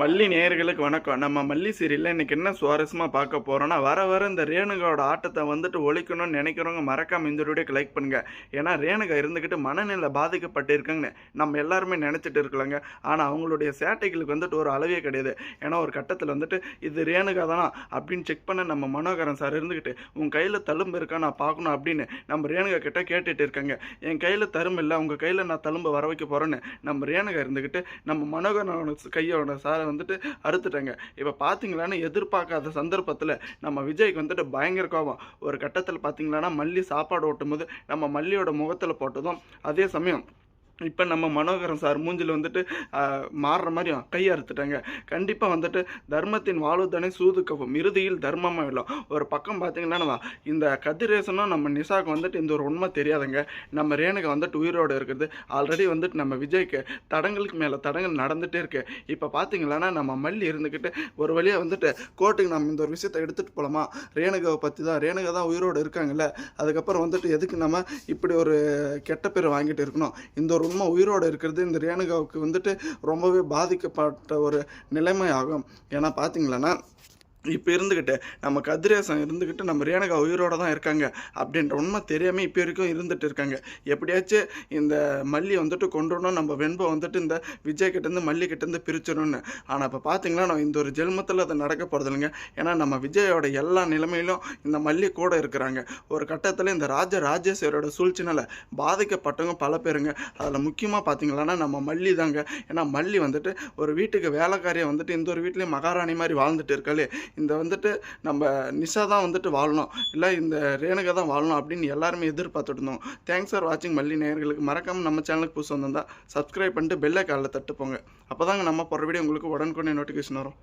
மல்லி நேயர்களுக்கு வணக்கம். நம்ம மல்லி சீரியலில் இன்னைக்கு என்ன சுவாரஸ்யமாக பார்க்க போகிறோன்னா வர வர இந்த ரேணுகாவோட ஆட்டத்தை வந்துட்டு ஒழிக்கணும்னு நினைக்கிறவங்க மறக்காம இந்த வீடியோக்கு லைக் பண்ணுங்க. ஏன்னா ரேணுகா இருந்துக்கிட்டு மனநிலை பாதிக்கப்பட்டிருக்காங்கன்னு நம்ம எல்லாருமே நினச்சிட்டு இருக்கலாங்க. ஆனால் அவங்களுடைய சேட்டைகளுக்கு வந்துட்டு ஒரு அளவே கிடையாது. ஏன்னா ஒரு கட்டத்தில் வந்துட்டு இது ரேணுகா தானா? அப்படின்னு செக் பண்ண நம்ம மனோகரன் சார் இருந்துக்கிட்டு உன் கையில் தழும்பு இருக்கா? நான் பார்க்கணும் அப்படின்னு நம்ம ரேணுகா கிட்டே கேட்டுட்டு இருக்காங்க. என் கையில் தரும்பு இல்லை. உங்கள் கையில் நான் தழும்பு வர வைக்க போகிறேன்னு நம்ம ரேணுகா இருந்துக்கிட்டு நம்ம மனோகரனோட கையோட சார் வந்துட்டு அறுத்துட்டாங்க. இப்போ பார்த்தீங்களான்னா எதிர்பார்க்காத சந்தர்ப்பத்தில் நம்ம விஜய்க்கு வந்துட்டு பயங்கர கோபம். ஒரு கட்டத்தில் பார்த்தீங்களான்னா மல்லி சாப்பாடு ஓட்டும் போது நம்ம மல்லியோட முகத்தில் போட்டதும் அதே சமயம் இப்போ நம்ம மனோகரன் சார் மூஞ்சில் வந்துட்டு மாறுற மாதிரி கையை அறுத்துட்டாங்க. கண்டிப்பாக வந்துட்டு தர்மத்தின் வாழ்வுதானே சூதுக்கவும் இறுதியில் தர்மமாக இல்லை ஒரு பக்கம் பார்த்தீங்கன்னா இந்த கதிரேசனும் நம்ம நிஷாவுக்கு வந்துட்டு இந்த ஒரு உண்மை தெரியாதுங்க. நம்ம ரேணுகா வந்துட்டு உயிரோடு இருக்குது. ஆல்ரெடி வந்துட்டு நம்ம விஜய்க்கு தடங்களுக்கு மேலே தடங்கள் நடந்துகிட்டே இருக்கு. இப்போ பார்த்தீங்களான்னா நம்ம மல்லி இருந்துக்கிட்டு ஒரு வழியாக வந்துட்டு கோர்ட்டுக்கு நம்ம இந்த ஒரு விஷயத்தை எடுத்துகிட்டு போகலாமா ரேணுகாவை பற்றி தான் ரேணுகா தான் உயிரோடு இருக்காங்கல்ல. அதுக்கப்புறம் வந்துட்டு எதுக்கு நம்ம இப்படி ஒரு கெட்ட பேர் வாங்கிட்டு இருக்கணும்? இந்த ஒரு சும்மா உயிரோடு இருக்கிறது இந்த ரேணுகாவுக்கு வந்துட்டு ரொம்பவே பாதிக்கப்பட்ட ஒரு நிலைமை ஆகும் ஏன்னா பார்த்தீங்களன்னா இப்போ இருந்துக்கிட்டு நம்ம கதிரேசன் இருந்துக்கிட்டு நம்ம ரேணுகா உயிரோட தான் இருக்காங்க அப்படின்ற உண்மை தெரியாமல் இப்போ வரைக்கும் இருந்துகிட்டு இருக்காங்க. எப்படியாச்சும் இந்த மல்லி வந்துட்டு கொண்டுடணும் நம்ம வெண்பை வந்துட்டு இந்த விஜய் கிட்டேருந்து மல்லி கிட்டேருந்து பிரிச்சிடணும்னு. ஆனால் இப்போ பார்த்தீங்கன்னா நம்ம இந்த ஒரு ஜென்மத்தில் அது நடக்க போகிறது இல்லைங்க. ஏன்னா நம்ம விஜயோட எல்லா நிலைமையிலும் இந்த மல்லி கூட இருக்கிறாங்க. ஒரு கட்டத்தில் இந்த ராஜ ராஜேஸ்வரோட சூழ்ச்சினால் பாதிக்கப்பட்டவங்க பல பேருங்க. அதில் முக்கியமாக பார்த்தீங்களன்னா நம்ம மல்லி தாங்க. ஏன்னா மல்லி வந்துட்டு ஒரு வீட்டுக்கு வேலைக்காரியை வந்துட்டு இந்த ஒரு வீட்லேயும் மகாராணி மாதிரி வாழ்ந்துட்டு இருக்காளே. இந்த வந்துட்டு நம்ம நிஷா தான் வந்துட்டு வாழணும். இல்லை இந்த ரேணுகா தான் வாழணும் அப்படின்னு எல்லாருமே எதிர்பார்த்துட்டு இருந்தோம். தேங்க்ஸ் ஃபார் வாட்சிங் மல்லி நேயர்களுக்கு. மறக்காமல் நம்ம சேனலுக்கு புதுசு வந்திருந்தால் சப்ஸ்கிரைப் பண்ணிட்டு பெல்லை காலில் தட்டுப்போங்க. அப்போ தாங்க நம்ம போகிற வீடியோ உங்களுக்கு உடனுக்குடனே நோட்டிஃபிகேஷன் வரும்.